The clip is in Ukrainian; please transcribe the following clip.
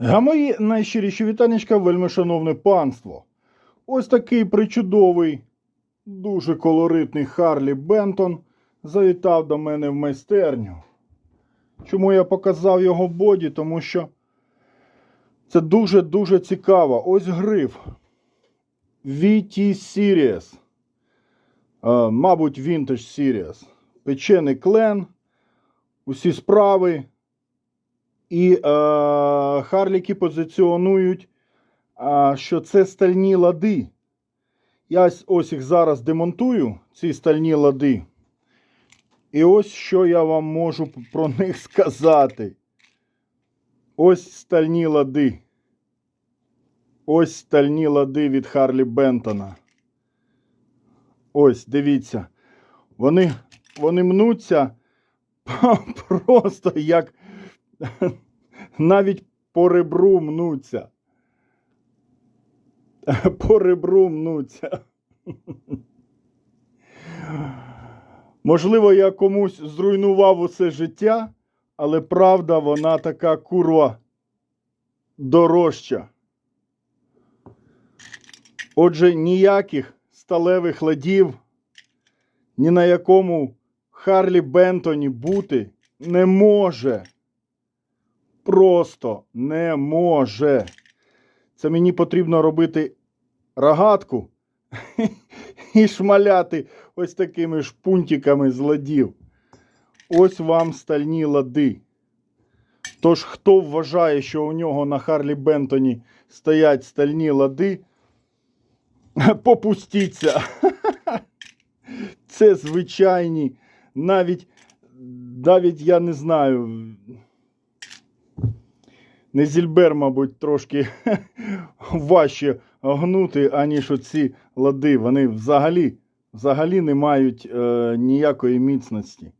А мої найщиріші вітанечка, вельми шановне панство. Ось такий причудовий, дуже колоритний Харлі Бентон завітав до мене в майстерню. Чому я показав його боді? Тому що це дуже-дуже цікаво. Ось гриф. VT Series. Мабуть, Vintage Series. Печений клен. Усі справи. І е, Харліки позиціонують, е, що це стальні лади. Я ось, їх зараз демонтую, ці стальні лади. І ось що я вам можу про них сказати. Ось стальні лади. Ось стальні лади від Харлі Бентона. Ось, дивіться. Вони, вони мнуться просто як навіть по ребру мнуться. По ребру мнуться. Можливо, я комусь зруйнував усе життя, але правда, вона така курва дорожча. Отже, ніяких сталевих ладів ні на якому Харлі Бентоні бути не може. Просто не може. Це мені потрібно робити рогатку і шмаляти ось такими шпунтиками з ладів. Ось вам стальні лади. Тож, хто вважає, що у нього на Харлі Бентоні стоять стальні лади, попустіться. Це звичайні, навіть, навіть я не знаю. Незільбер, мабуть, трошки важче гнути, аніж оці лади. Вони взагалі, взагалі не мають е, ніякої міцності.